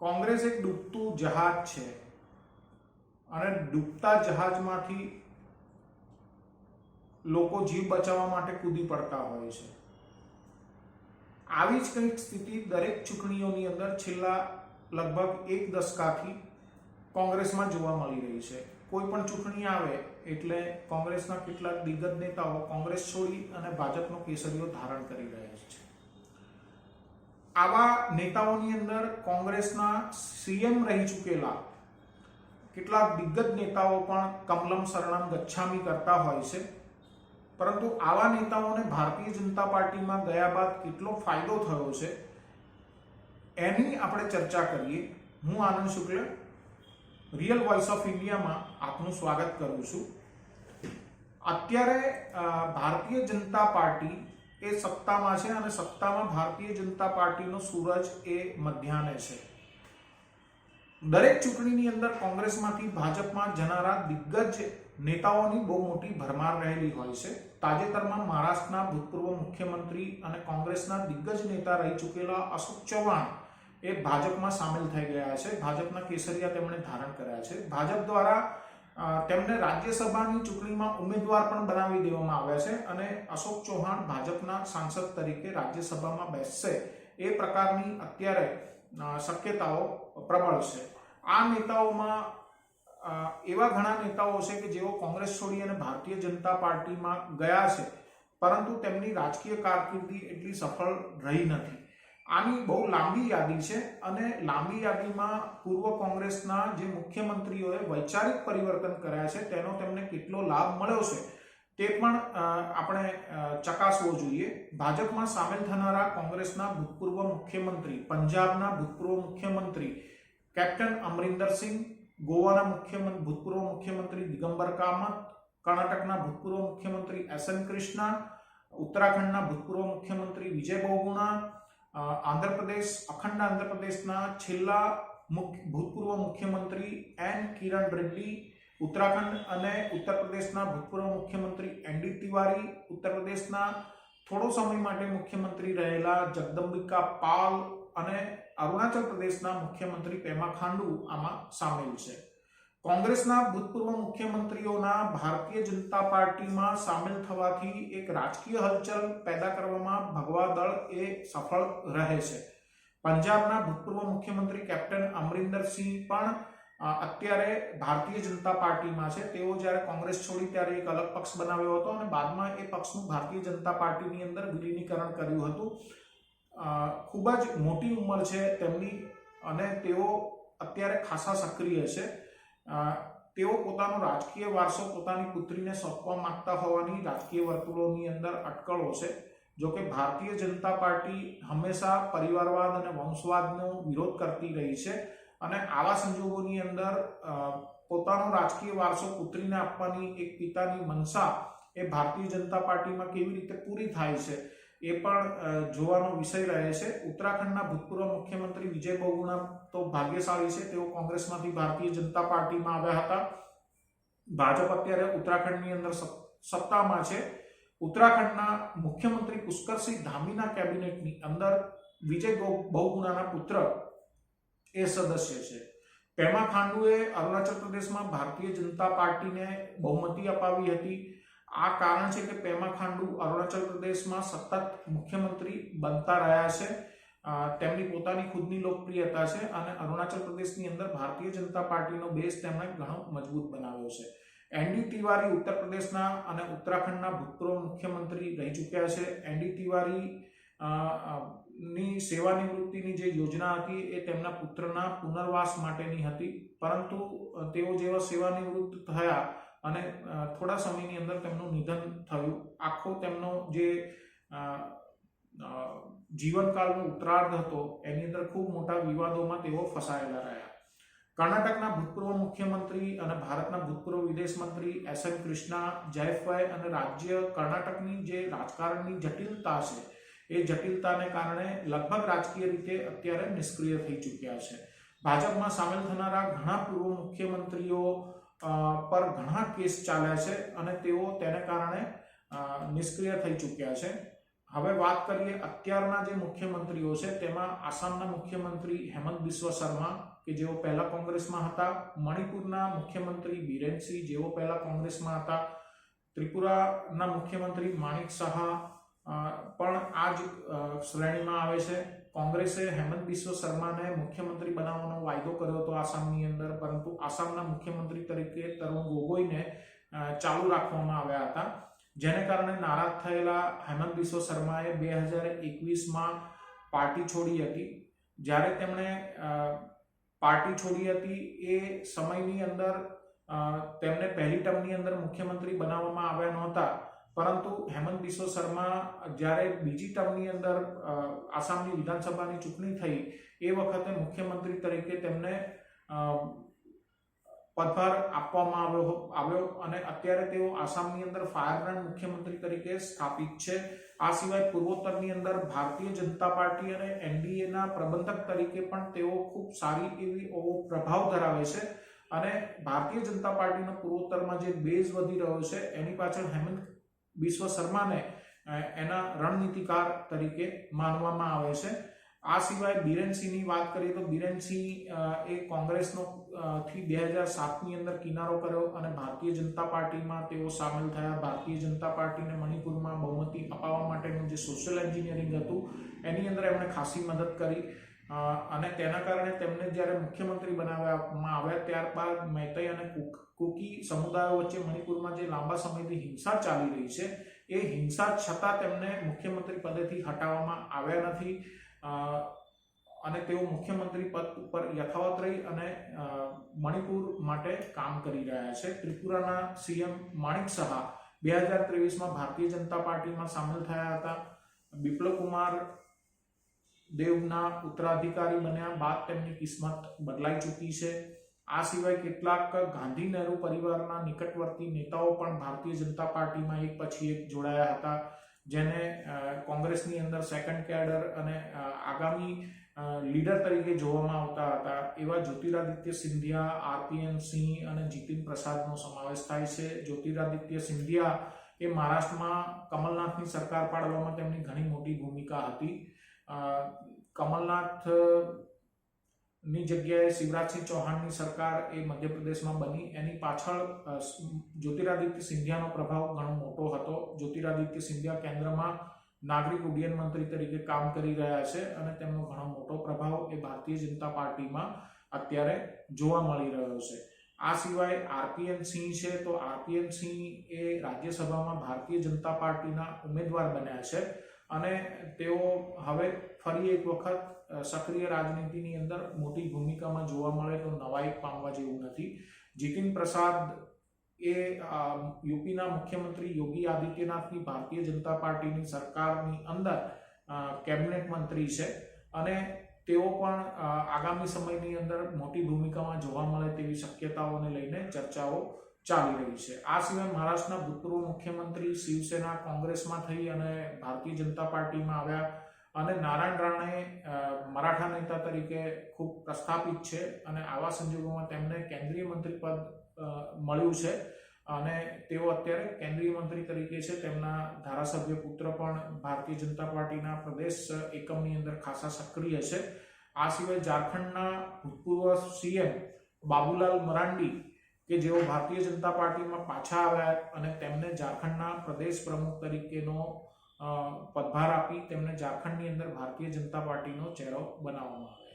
કોંગ્રેસ એક ડૂબતું જહાજ છે. અને ડૂબતા જહાજમાંથી લોકો જીવ બચાવવા માટે કૂદી પડતા હોય છે. આવી જ કંઈક સ્થિતિ દરેક ચૂંટણીઓની અંદર છેલ્લા લગભગ એક દશકાથી કોંગ્રેસમાં જોવા મળી રહી છે. કોઈ પણ ચૂંટણી આવે એટલે કોંગ્રેસના કેટલાક દિગ્ગજ નેતાઓ કોંગ્રેસ છોડી અને ભાજપનો કેસરીઓ ધારણ કરી રહ્યા છે. આવા નેતાઓની અંદર કોંગ્રેસના સીએમ રહી ચૂકેલા કેટલાક દિગ્ગજ નેતાઓ પણ કમલમ શરણમ ગચ્છામી કરતા હોય છે. પરંતુ આવા નેતાઓને ભારતીય જનતા પાર્ટીમાં ગયા બાદ કેટલો ફાયદો થયો છે, એની આપણે ચર્ચા કરીએ. હું Anand Shukla real voice of ઇન્ડિયામાં આપનું સ્વાગત કરું છું. અત્યારે ભારતીય જનતા પાર્ટી એ સત્તામાં છે અને સત્તામાં ભારતીય જનતા પાર્ટીનો સૂરજ એ મધ્યાહને છે. દરેક ચૂંટણીની અંદર કોંગ્રેસમાંથી ભાજપમાં જનારા દિગ્ગજ નેતાઓની બહુ મોટી ભરમાર રહેલી હોય છે. તાજેતરમાં મહારાષ્ટ્રના ભૂતપૂર્વ મુખ્યમંત્રી અને કોંગ્રેસના દિગ્ગજ નેતા રહી ચૂકેલા અશોક ચૌહાણ એ ભાજપમાં સામેલ થઈ ગયા છે. ભાજપના કેસરિયા તેમણે ધારણ કર્યા છે. ભાજપ દ્વારા તેમને રાજ્યસભાની ચૂંટણીમાં ઉમેદવાર પણ બનાવી દેવામાં આવ્યા છે અને અશોક ચૌહાણ ભાજપના સાંસદ તરીકે રાજ્યસભામાં બેસશે. એ પ્રકારની અત્યારે શક્યતાઓ પ્રબળ છે. આ નેતાઓમાં એવા ઘણા નેતાઓ છે કે જેઓ કોંગ્રેસ છોડી અને ભારતીય જનતા પાર્ટીમાં ગયા છે, પરંતુ તેમની રાજકીય કારકિર્દી એટલી સફળ રહી નથી. આની બહુ લાંબી યાદી છે અને લાંબી યાદીમાં પૂર્વ કોંગ્રેસના જે મુખ્યમંત્રીઓએ વૈચારિક પરિવર્તન કર્યા છે, તેનો તેમને કેટલો લાભ મળ્યો છે, તે પણ આપણે ચકાસવો જોઈએ. ભાજપમાં સામેલ થનારા કોંગ્રેસના ભૂતપૂર્વ મુખ્યમંત્રી, પંજાબના ભૂતપૂર્વ મુખ્યમંત્રી કેપ્ટન અમરિન્દરસિંહ ગોવાના મુખ્યમંત્રી ભૂતપૂર્વ મુખ્યમંત્રી દિગંબર કામત, કર્ણાટકના ભૂતપૂર્વ મુખ્યમંત્રી એસ એન કૃષ્ણા, ઉત્તરાખંડના ભૂતપૂર્વ મુખ્યમંત્રી વિજય બહુગુણા આંધ્રપ્રદેશ, અખંડ આંધ્રપ્રદેશના છેલ્લા ભૂતપૂર્વ મુખ્યમંત્રી એન કિરણ રેડ્ડી, ઉત્તરાખંડ અને ઉત્તર પ્રદેશના ભૂતપૂર્વ મુખ્યમંત્રી એન તિવારી ઉત્તર પ્રદેશના થોડો સમય માટે મુખ્યમંત્રી રહેલા જગદંબિકા પાલ અને અરુણાચલ પ્રદેશના મુખ્યમંત્રી પેમા ખાંડુ આમાં સામેલ છે. કોંગ્રેસના ભૂતપૂર્વ મુખ્યમંત્રીઓના ભારતીય જનતા પાર્ટીમાં સામેલ થવાથી એક રાજકીય હલચલ પેદા કરવામાં ભગવા દળ એ સફળ રહે છે. પંજાબના ભૂતપૂર્વ મુખ્યમંત્રી કેપ્ટન અમરિંદર સિંહ પણ અત્યારે ભારતીય જનતા પાર્ટીમાં છે. તેઓ જ્યારે કોંગ્રેસ છોડી ત્યારે એક અલગ પક્ષ બનાવ્યો હતો અને બાદમાં એ પક્ષનું ભારતીય જનતા પાર્ટીની અંદર વિલીનીકરણ કર્યું હતું. ખૂબ જ મોટી ઉંમર છે તેમની અને તેઓ અત્યારે ખાસા સક્રિય છે. તેઓ પોતાનો રાજકીય વારસો પોતાની પુત્રીને સોંપવા માંગતા હોવાની રાજકીય વર્તુળોની અંદર અટકળો છે. જો કે ભારતીય જનતા પાર્ટી હંમેશા પરિવારવાદ અને વંશવાદનો વિરોધ કરતી રહી છે અને આવા સંજોગોની અંદર પોતાનો રાજકીય વારસો પુત્રીને આપવાની એક પિતાની મનસા એ ભારતીય જનતા પાર્ટીમાં કેવી રીતે પૂરી થાય છે એ પણ જોવાનો વિષય રહે છે. ઉત્તરાખંડના ભૂતપૂર્વ મુખ્યમંત્રી વિજય બહુગુણા તો ભાગ્યશાળી છે. તેઓ કોંગ્રેસમાંથી ભારતીય જનતા પાર્ટીમાં આવ્યા હતા. ભાજપ અત્યારે ઉત્તરાખંડની અંદર સત- સત્તામાં છે. ઉત્તરાખંડના મુખ્યમંત્રી પુષ્કરસિંહ ધામીના કેબિનેટની અંદર વિજય બહુ- બહુગુણાના પુત્ર એ સદસ્ય છે. પેમા ખાંડુએ અરુણાચલ પ્રદેશમાં ભારતીય જનતા પાર્ટીને બહુમતી અપાવી હતી. આ કારણ છે કે પેમા ખાંડુ અરુણાચલ પ્રદેશમાં સતત મુખ્યમંત્રી બનતા રહ્યા છે. તેમની પોતાની ખુદની લોકપ્રિયતા છે અને અરુણાચલ પ્રદેશની અંદર ભારતીય જનતા પાર્ટીનો બેઝ તેમણે ઘણો મજબૂત બનાવ્યો છે. એનડી તિવારી ઉત્તર પ્રદેશના અને ઉત્તરાખંડના ભૂતપૂર્વ મુખ્યમંત્રી રહી ચૂક્યા છે. એનડી તિવારી ની સેવાનિવૃત્તિની જે યોજના હતી એ તેમના પુત્રના પુનર્વાસ માટેની હતી. પરંતુ તેઓ જેવા સેવાનિવૃત્ત થયા અને થોડા સમયની અંદર તેમનું નિધન થયું. આખો તેમનો જે જીવનકાળનો ઉત્તરાર્ધ હતો, એની અંદર ખૂબ મોટા વિવાદોમાં તેઓ ફસાયેલા રહ્યા. કર્ણાટકના ભૂતપૂર્વ મુખ્યમંત્રી અને ભારતના ભૂતપૂર્વ વિદેશ મંત્રી એસ એમ કૃષ્ણા જયફભાઈ અને રાજ્ય કર્ણાટકની જે રાજકારણની જટિલતા છે, એ જટિલતાને કારણે લગભગ રાજકીય રીતે અત્યારે નિષ્ક્રિય થઈ ચૂક્યા છે. ભાજપમાં સામેલ થનારા ઘણા પૂર્વ મુખ્યમંત્રીઓ પર ઘણા કેસ ચાલ્યા છે અને તેઓ તેને કારણે નિષ્ક્રિય થઈ ચૂક્યા છે. હવે વાત કરીએ અત્યારના જે મુખ્યમંત્રીઓ છે, તેમાં આસામના મુખ્યમંત્રી હેમંત બિસ્વ શર્મા, કે જેઓ પહેલા કોંગ્રેસમાં હતા. મણિપુરના મુખ્યમંત્રી બિરેનસિંહ, જેઓ પહેલા કોંગ્રેસમાં હતા. ત્રિપુરાના મુખ્યમંત્રી માણિક શાહ પણ આ જ શ્રેણીમાં આવે છે. કોંગ્રેસે હેમંત બિસ્વ શર્માને મુખ્યમંત્રી બનાવવાનો વાયદો કર્યો હતો આસામની અંદર, પરંતુ આસામના મુખ્યમંત્રી તરીકે તરુણ ગોગોઈને ચાલુ રાખવામાં આવ્યા હતા. જેને કારણે નારાજ થયેલા હેમંત બિસ્વ શર્માએ બે હજાર એકવીસમાં પાર્ટી છોડી હતી. જ્યારે તેમણે પાર્ટી છોડી હતી એ સમયની અંદર તેમને પહેલી ટર્મની અંદર મુખ્યમંત્રી બનાવવામાં આવ્યા નહોતા. પરંતુ હેમંત બિસ્વ શર્મા જ્યારે બીજી ટર્મની અંદર આસામની વિધાનસભાની ચૂંટણી થઈ, એ વખતે મુખ્યમંત્રી તરીકે તેમને પદભાર આપવામાં આવ્યો આવ્યો અને અત્યારે તેઓ આસામની અંદર ફાયરબ્રાન્ડ મુખ્યમંત્રી તરીકે સ્થાપિત છે. આ સિવાય પૂર્વોત્તરની અંદર ભારતીય જનતા પાર્ટી અને એનડીએના પ્રબંધક તરીકે પણ તેઓ ખૂબ સારી એવી એવો પ્રભાવ ધરાવે છે અને ભારતીય જનતા પાર્ટીનો પૂર્વોત્તરમાં જે બેઝ વધી રહ્યો છે, એની પાછળ હેમંત બિસ્વ શર્માને એના રણનીતિકાર તરીકે માનવામાં આવે છે. આ સિવાય બિરેનસિંહની વાત કરીએ તો બિરેનસિંહ એ કોંગ્રેસનો થી બે હજાર સાતની અંદર કિનારો કર્યો અને ભારતીય જનતા પાર્ટીમાં તેઓ સામેલ થયા. ભારતીય જનતા પાર્ટીને મણિપુરમાં બહુમતી અપાવવા માટેનું જે સોશિયલ એન્જિનિયરિંગ હતું, એની અંદર એમણે ખાસી મદદ કરી. અને તેના કારણે તેમને જ્યારે મુખ્યમંત્રી બનાવવામાં આવ્યા ત્યારબાદ મૈતઈ અને કુક સમુદાયો વચ્ચે મણિપુરમાં જે લાંબા સમયથી હિંસા ચાલી રહી છે, એ હિંસા છતાં તેમને મુખ્યમંત્રી પદેથી હટાવવામાં આવ્યા નથી. અને તેઓ મુખ્યમંત્રી પદ ઉપર યથાવત રહી અને મણિપુર માટે કામ કરી રહ્યા છે. ત્રિપુરાના સીએમ માણિક સહા બે હજાર ત્રેવીસમાં ભારતીય જનતા પાર્ટીમાં સામેલ થયા હતા. બિપ્લવ કુમાર દેવના ઉત્તરાધિકારી બન્યા, બાદ તેમની કિસ્મત બદલાઈ ચૂકી છે. આ સિવાય કેટલાક ગાંધી નહેરુ પરિવારના નિકટવર્તી નેતાઓ પણ ભારતીય જનતા પાર્ટીમાં એક પછી એક જોડાયા હતા, જેને કોંગ્રેસની અંદર સેકન્ડ કેડર અને આગામી લીડર તરીકે જોવામાં આવતા હતા. એવા જ્યોતિરાદિત્ય સિંધિયા, આરપીએન સિંહ અને જીતિન પ્રસાદનો સમાવેશ થાય છે. જ્યોતિરાદિત્ય સિંધિયા એ મહારાષ્ટ્રમાં કમલનાથની સરકાર પાડવામાં તેમની ઘણી મોટી ભૂમિકા હતી. કમલનાથની જગ્યાએ શિવરાજસિંહ ચૌહાણની સરકાર એ મધ્યપ્રદેશમાં બની. એની પાછળ જ્યોતિરાદિત્ય સિંધિયાનો પ્રભાવ ઘણો મોટો હતો. જ્યોતિરાદિત્ય સિંધિયા કેન્દ્રમાં નાગરિક ઉડ્ડયન મંત્રી તરીકે કામ કરી રહ્યા છે અને તેમનો ઘણો મોટો પ્રભાવ એ ભારતીય જનતા પાર્ટીમાં અત્યારે જોવા મળી રહ્યો છે. આ સિવાય આરપીએન સિંહ છે તો આરપીએન સિંહ એ રાજ્યસભામાં ભારતીય જનતા પાર્ટીના ઉમેદવાર બન્યા છે. અને તેઓ હવે ફરી એક વખત સક્રિય રાજનીતિની અંદર મોટી ભૂમિકામાં જોવા મળે તો નવાઈ પામવા જેવું નથી. જીતિન પ્રસાદ એ યુપીના મુખ્યમંત્રી યોગી આદિત્યનાથની ભારતીય જનતા પાર્ટીની સરકારની અંદર કેબિનેટ મંત્રી છે. અને તેઓ પણ આગામી સમયની અંદર મોટી ભૂમિકામાં જોવા મળે તેવી શક્યતાઓને લઈને ચર્ચાઓ ચાલી રહી છે. આ સિવાય મહારાષ્ટ્રના ભૂતપૂર્વ મુખ્યમંત્રી શિવસેના કોંગ્રેસમાં થઈ અને ભારતીય જનતા પાર્ટીમાં આવ્યા અને નારાયણ રાણે મરાઠા નેતા તરીકે ખૂબ પ્રસ્થાપિત છે અને આવા સંજોગોમાં તેમને કેન્દ્રીય મંત્રી પદ મળ્યું છે અને તેઓ અત્યારે કેન્દ્રીય મંત્રી તરીકે છે. તેમના ધારાસભ્ય પુત્ર પણ ભારતીય જનતા પાર્ટીના પ્રદેશ એકમની અંદર ખાસા સક્રિય છે. આ સિવાય ઝારખંડના ભૂતપૂર્વ સીએમ બાબુલાલ મરાંડી કે જેઓ ભારતીય જનતા પાર્ટીમાં પાછા આવ્યા અને તેમને ઝારખંડના પ્રદેશ પ્રમુખ તરીકેનો પદભાર આપી તેમને ઝારખંડની અંદર ભારતીય જનતા પાર્ટીનો ચહેરો બનાવવામાં આવે છે